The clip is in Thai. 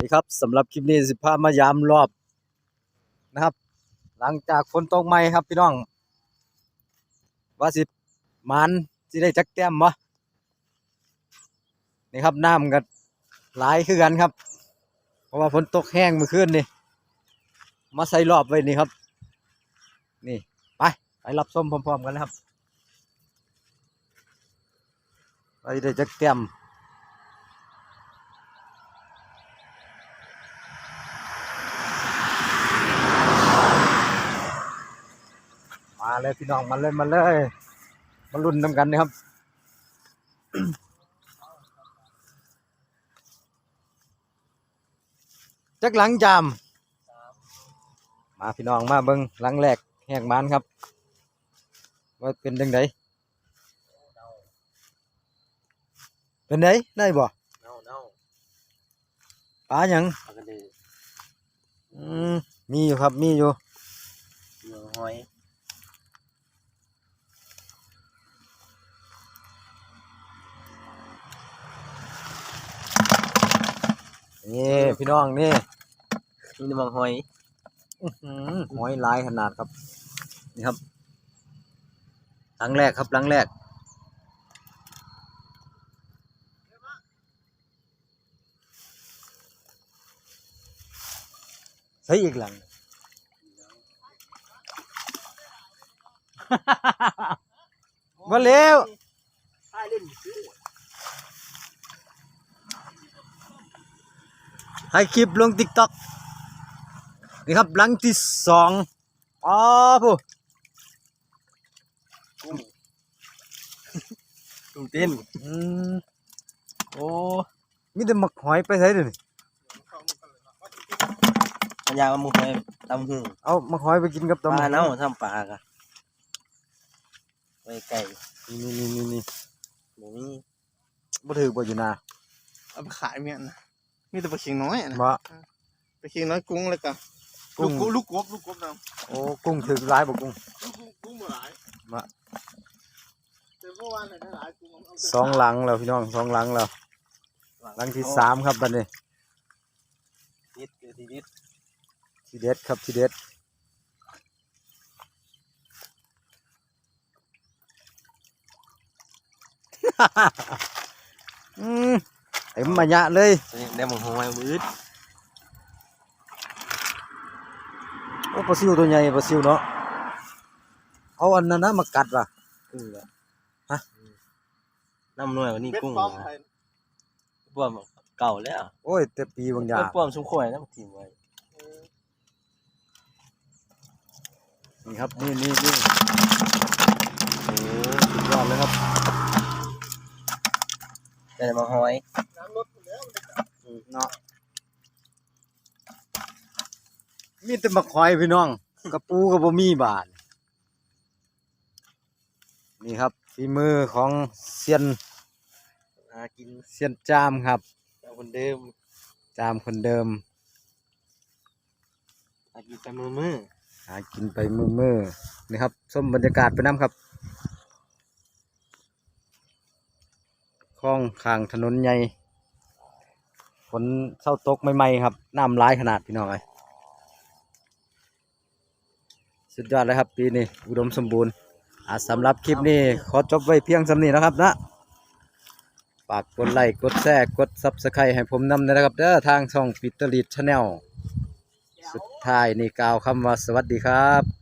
นี่ครับสำหรับคลิปนี้สิพามายามรอบนะครับ หลังจากฝนตกใหม่ครับพี่น้อง ว่าสิมันสิได้จักแต้มบ่นี่ครับน้ำก็หลายคือกันครับ เพราะว่าฝนตกแห้งเมื่อคืนนี่มาใส่รอบไว้นี่ครับ นี่ไปไปรับส้มพร้อมๆกันเลยครับไปได้จักแต้ม เลยพี่น้องมาเลยมาเลยมาลุ้นนำกันนะครับจักหลังจามมาพี่น้องมาเบิ้งหลังแรกแหกมันครับ ว่าเป็นจังไดเป็นไดได้บ่เน่าเน่าปลาหยังปลากระเดืออืมมีอยู่ครับมีอยู่ เหยื่อหอย นี่พี่น้องนี่มีน้ำมันหอยห้อหือยลายขนาดครับ นี่ครับหลังแรกครับหลังแรกใส่อีกหลังมาเร็ว ใต้เล่นให้คลิปลงติ๊กต็อกนี่ครับหลังที่สองอ๋อผู้กุ้งกุ้งเต้นอืมโอ้มีแต่หมักหอยไปใส่เดี๋ยวนี้มันยางมันหมูหอยตำหึ่งเอาหมักหอยไปกินกับปลาตำเน่าทำปลากะไว้ไก่นี่นี่นี่นี่หมูนี่บ่ถือบ่อยู่นาเอาไปขายเมียนะ มีแต่ปลาเคียงน้อยอะนะบ่ ปลาเคียงน้อยกุ้งเลยกะกุ้งลูกกบลูกกบนะโอ้กุ้งถือหลายบ่กุ้ง ลูกกุ้งกุ้งมาหลายมาแต่เมื่อวานไหนหลายกุ้งเอาสองหลังแล้วพี่น้องสองหลังแล้วหลังที่สามครับบัดนี้นิดเดียวทีนิดทีเด็ดครับทีเด็ดอืมเต็มมายะเลยได้หมูหอยมืดโอ้ปลาซิวตัวใหญ่ปลาซิวเนาะเอาอันนั้นนะมากัดว่ะกุ้งละฮะน้ำนวลกว่านี้กุ้งนะป้อมเก่าแล้วโอ้ยแต่ปีบางอย่างป้อมชุ่มข่อยนะมันทิ้งไว้นี่ครับนี่นี่นี่โอ้สุดยอดเลยครับแต่มาหอย น้ำลดหมดแล้ว เนาะ มีแต่มาคอยพี่น้องกระปูกับบ่มีบาทนี่ครับฝีมือของเซียนหากินเซียนจามครับเอาคนเดิมจามคนเดิมหากินไปมือมือหากินไปมือมือๆนี่ครับส้มบรรยากาศไปน้ำครับคลองข้างถนนใหญ่ฝนเศร้าตกใหม่ๆครับน้ำร้ายขนาดพี่น้องเลย สุดยอดเลยครับ ปีนี้อุดมสมบูรณ์อ่าสำหรับคลิปนี้ขอจบไว้เพียงสำนี้นะครับนะฝากกดไลค์กดแชร์กดซับสไครต์ให้ผมนำนะครับเด้อทางช่องปิตเตอร์ลีดชาแนลสุดท้ายนี่กล่าวคำว่าสวัสดีครับ